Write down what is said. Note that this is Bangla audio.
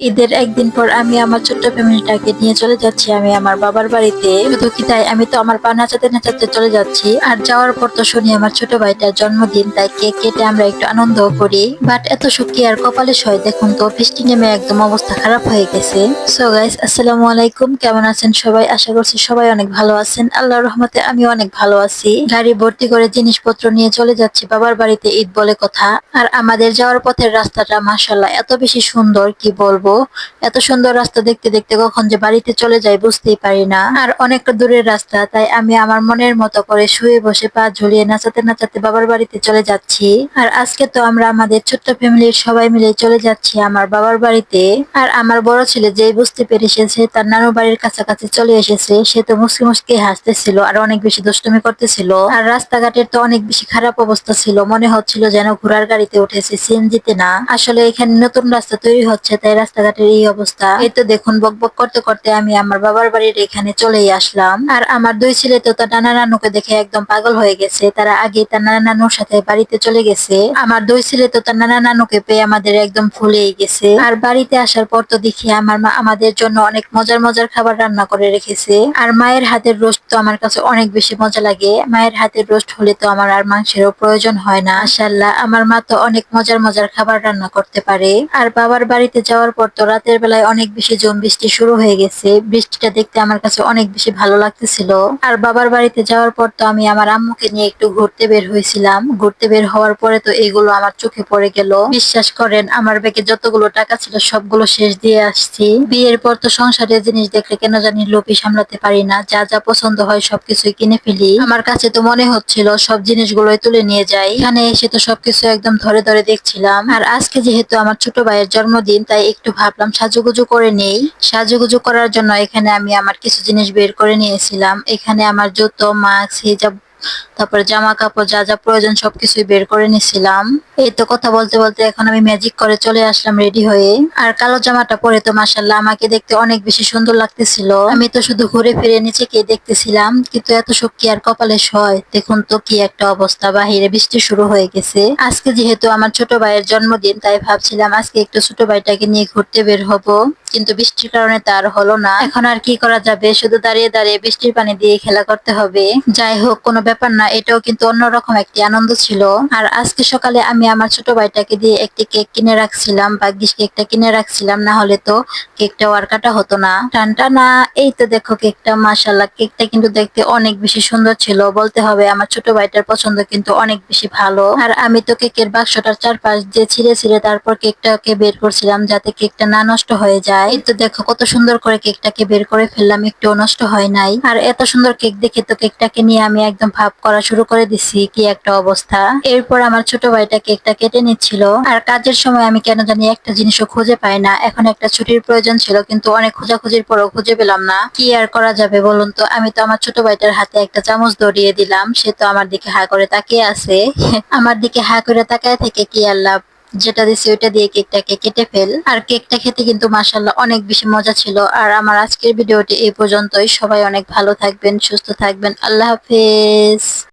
ঈদের একদিন পর আমি আমার ছোট্ট ফ্যামিলিটাকে নিয়ে চলে যাচ্ছি। আমি আমার বাবার বাড়িতে। তাই? আমি তো আমার পা নাচাতে নাচাতে চলে যাচ্ছি। আর যাওয়ার পর তো শুনি আমার ছোট ভাইটার জন্মদিন, তাই কেক কেটে আমরা একটু আনন্দ করি। বাট এত সুখী আর কপালে সয় দেখুন তো, বৃষ্টি নেমে একদম অবস্থা খারাপ হয়ে গেছে। সো গাইস আসসালামু আলাইকুম। কেমন আছেন সবাই? আশা করছি সবাই অনেক ভালো আছেন। আল্লাহর রহমতে আমি অনেক ভালো আছি। গাড়ি ভর্তি করে জিনিসপত্র নিয়ে চলে যাচ্ছি বাবার বাড়িতে ঈদ বলে কথা। আর আমাদের যাওয়ার পথের রাস্তাটা মাসাল্লাহ এত বেশি সুন্দর, কি বলব? এত সুন্দর রাস্তা দেখতে দেখতে কখন যে বাড়িতে চলে যাই বুঝতেই পারি না। আর অনেকটা দূরের রাস্তা, তাই আমি আমার মনের মতো করে শুয়ে বসে পা ঝুলিয়ে নাচাতে নাচাতে বাবার বাড়িতে চলে যাচ্ছি। আর আজকে তো আমরা আমাদের ছোট্ট ফ্যামিলির সবাই মিলে চলে যাচ্ছি আমার বাবার বাড়িতে। আর আমার বড় ছেলে যেই বুঝতে পেরে এসেছে তার নানু বাড়ির কাছাকাছি চলে এসেছে, সে তো মুসকি মুসকি হাসতেছিল আর অনেক বেশি দুষ্টুমি করতেছিল। আর রাস্তাঘাটের তো অনেক বেশি খারাপ অবস্থা ছিল, মনে হচ্ছিল যেন ঘোড়ার গাড়িতে উঠেছে সিএনজিতে না। আসলে এখানে নতুন রাস্তা তৈরি হচ্ছে, তাই রাস্তাঘাটের এই অবস্থা। এই তো দেখুন, বক বক করতে করতে আমি আমার বাবার বাড়ির এখানে চলেই আসলাম। আর আমার দুই ছেলে তো তার নানা নানুকে দেখে একদম পাগল হয়ে গেছে। তারা আগে তার নানা নানুর সাথে বাড়িতে চলে গেছে। আমার দুই ছেলে তো তার নানা নানুকে পেয়ে আমাদের একদম ফুলেই গেছে। আর বাড়িতে আসার পর তো দেখি আমার মা আমাদের জন্য অনেক মজার মজার খাবার রান্না করে রেখেছে। আর মায়ের হাতের রোস্ট তো আমার কাছে অনেক বেশি মজা লাগে। মায়ের হাতের রোস্ট হলে তো আমার আর মাংসেরও প্রয়োজন হয় না। মাশাল্লাহ আমার মা তো অনেক মজার মজার খাবার রান্না করতে পারে। আর বাবার বাড়িতে যাওয়ার পর তো রাতের বেলায় অনেক বেশি জম বৃষ্টি শুরু হয়ে গেছে। বৃষ্টিটা দেখতে আমার কাছে অনেক বেশি ভালো লাগতেছিল। আর বাবার বাড়িতে যাওয়ার পর তো আমি আমার আম্মুকে নিয়ে একটু ঘুরতে বের হয়েছিলাম। ঘুরতে বের হওয়ার পরে তো এগুলো আমার চোখে পড়ে গেল। বিশ্বাস করেন, আমার ব্যাগে যতগুলো টাকা ছিল সবগুলো শেষ দিয়ে আসছি। বিয়ের পর তো সংসারের জিনিস দেখলে কেন জানি লোভী সামলাতে পারি না। যা যা পছন্দ হয় সবকিছুই কিনে ফেলি। আমার কাছে তো মনে হচ্ছিল সব জিনিসগুলোই তুলে নিয়ে যাই। এখানে এসে তো সবকিছু একদম ধরে ধরে দেখছিলাম। আর আজকে যেহেতু আমার ছোট ভাইয়ের জন্মদিন, তাই একটু ভাবলাম সাজুগুজু করে নেই। সাজুগুজু করার জন্য এখানে আমি আমার কিছু জিনিস বের করে নিয়েছিলাম। এখানে আমার জুতো, মাস্ক, হিজাব তারপরে জামা কাপড় যা যা প্রয়োজন সবকিছুই বের করে নিছিলাম। এই তো কথা বলতে বলতে এখন আমি ম্যাজিক করে চলে আসলাম রেডি হয়ে। আর কালো জামাটা পরে তো মাসাল্লাহ আমাকে দেখতে অনেক বেশি সুন্দর লাগতেছিল। আমি তো শুধু ঘুরে ফিরে নিচেকে দেখতেছিলাম, কিন্তু এত শক্তি আর কপালে সয়। দেখুন তো কি একটা অবস্থা, বাহিরে বৃষ্টি শুরু হয়ে গেছে। আজকে যেহেতু আমার ছোট ভাইয়ের জন্মদিন, তাই ভাবছিলাম আজকে একটু ছোট ভাইটাকে নিয়ে ঘুরতে বের হব। কিন্তু বৃষ্টির কারণে তার হলো না। এখন আর কি করা যাবে? শুধু দাঁড়িয়ে দাঁড়িয়ে বৃষ্টির পানি দিয়ে খেলা করতে হবে। যাই হোক, কোনো ব্যাপার না, এটাও কিন্তু অন্যরকম একটি আনন্দ ছিল। আর আজকে সকালে আমি আমার ছোট ভাইটাকে দিয়ে একটি কেক কিনে রাখছিলাম বাগিস কেকটা কিনে রাখছিলাম, না হলে তো কেকটা আর কাটা হতো না। টানটা না এই তো দেখো কেকটা মাসাল্লাহ কেকটা কিন্তু দেখতে অনেক বেশি সুন্দর ছিল, বলতে হবে আমার ছোট ভাইটার পছন্দ কিন্তু অনেক বেশি ভালো। আর আমি তো কেকের বাক্সটার চারপাশ দিয়ে ছিঁড়ে ছিঁড়ে তারপর কেকটাকে বের করছিলাম যাতে কেকটা না নষ্ট হয়ে যায়। তো দেখো কত সুন্দর করে কেকটাকে বের করে ফেললাম একটু নষ্ট হয় নাই। আর এত সুন্দর কেক দেখে তো কেকটাকে নিয়ে আমি একদম ভাব করা শুরু করে দিছি কি একটা অবস্থা। এরপর আমার ছোট ভাইটা কেকটা কেটে নিচ্ছিল। আর কাজের সময় আমি কেন জানি একটা জিনিসও খুঁজে পাই না। এখন একটা ছুটির প্রয়োজন ছিল, কিন্তু অনেক খোঁজাখুঁজির পরও খুঁজে পেলাম না। কি আর করা যাবে বলুন তো? আমি তো আমার ছোট ভাইটার হাতে একটা চামচ ধরিয়ে দিলাম। সে তো আমার দিকে হা করে তাকিয়ে আছে। আমার দিকে হা করে তাকায় থেকে কি আর লাভ? যেটা দিছি ওইটা দিয়ে কেকটাকে কেটে ফেল। আর কেকটা খেতে কিন্তু মাসাল্লাহ অনেক বেশি মজা ছিল। আর আমার আজকের ভিডিওটি এই পর্যন্তই। সবাই অনেক ভালো থাকবেন, সুস্থ থাকবেন। আল্লাহ হাফেজ।